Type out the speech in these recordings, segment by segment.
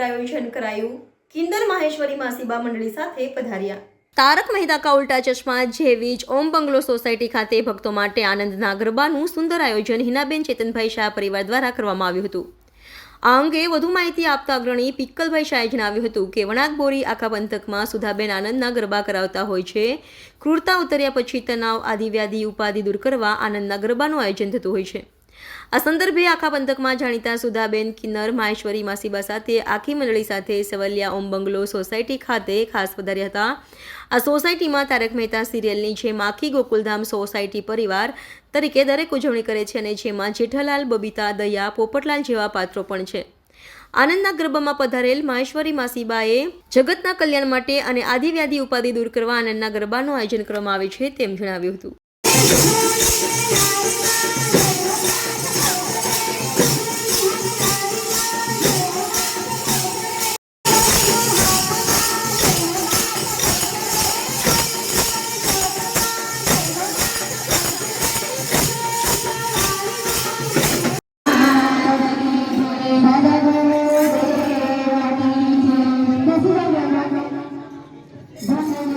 આયોજન કરાયું. કિન્દર માહેશ્વરી માસીબા મંડળી સાથે પધાર્યા. તારક મહેતા કા ઉલ્ટા ચશ્મા જેવી જ ઓમ બંગલો સોસાયટી ખાતે ભક્તો માટે આનંદના ગરબાનું સુંદર આયોજન હિનાબેન ચેતનભાઈ શાહ પરિવાર દ્વારા કરવામાં આવ્યું હતું. આ અંગે વધુ માહિતી આપતા અગ્રણી પિક્કલભાઈ શાહે જણાવ્યું હતું કે, વણાક બોરી આખા પંથકમાં સુધાબેન આનંદના ગરબા કરાવતા હોય છે. ક્રૂરતા ઉતર્યા પછી તણાવ આદિવ્યાધિ ઉપાધિ દૂર કરવા આનંદના ગરબાનું આયોજન થતું હોય છે. આ સંદર્ભે આખા પંથકમાં જાણીતા સુધાબેન કિન્નર, માહેશ્વરી માસીબા સાથે, આખી મંડળી સાથે સવલિયા ઓમ બંગલો સોસાયટી ખાતે ખાસ પધાર્યા હતા. આ સોસાયટીમાં તારક મહેતા સિરિયલની જેમ આખી ગોકુલધામ સોસાયટી પરિવાર તરીકે દરેક ઉજવણી કરે છે અને જેમાં જેઠાલાલ, બબીતા, દયા, પોપટલાલ જેવા પાત્રો પણ છે. આનંદના ગર્ભમાં પધારેલ માહેશ્વરી માસીબાએ જગતના કલ્યાણ માટે અને આદિવ્યાધિ ઉપાધિ દૂર કરવા આનંદના ગરબાનું આયોજન કરવામાં આવે છે તેમ જણાવ્યું હતું.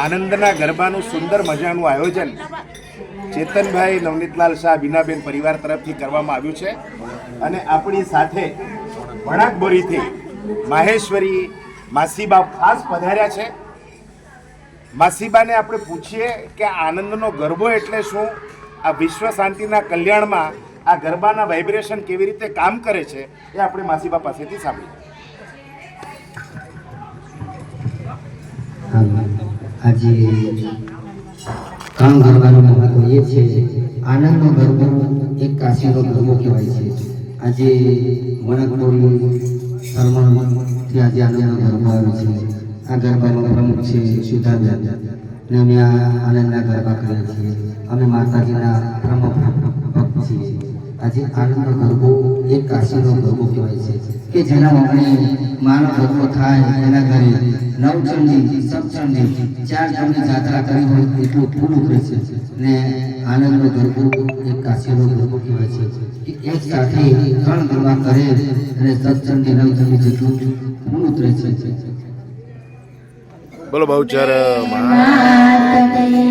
આનંદના ગરબાનું સુંદર મજાનું આયોજન ચેતનભાઈ નવનીતલાલ શાહ બીનાબેન પરિવાર તરફથી કરવામાં આવ્યું છે. અને આપણી સાથે વણાકબોરીથી માહેશ્વરી માસીબા ખાસ પધાર્યા છે. માસીબાને આપણે પૂછીએ કે આનંદનો ગરબો એટલે શું? આ વિશ્વ શાંતિના કલ્યાણમાં આ ગરબાના વાઇબ્રેશન કેવી રીતે કામ કરે છે એ આપણે માસીબા પાસેથી સાંભળીએ. આજે કામ કરવાનું મહત્વ એ છે આનંદનો ગરબો એક કાશીનો ગરબો કહેવાય છે. આજે વણકપોરી ધર્મથી આજે આનંદનો ગરબો આવે છે. આ ગરબામાં પ્રમુખ છે સુધાબેન. ને અમે આ આનંદના ગરબા કરીએ છીએ. અમે માતાજીના પ્રમુખ ભક્ત છીએ. આજે આનંદનો ગરબો એક કાશીનો ગરબો કહેવાય છે કે જેના આપણે માનો ગરબો થાય એના ઘરે નવચંડી સપચંડી ચાર ચંડી જાત્રા કરી હોય એટલું ફૂલ ઉભરે છે. ને આનંદનો ગરબો એક કાશીનો ગરબો કહેવાય છે કે એક સાથે ત્રણ ગરબા કરે અને સપચંડી નવચંડી જેટલું ફૂલ ઉતરે છે. બોલો બહુ ચાર માતા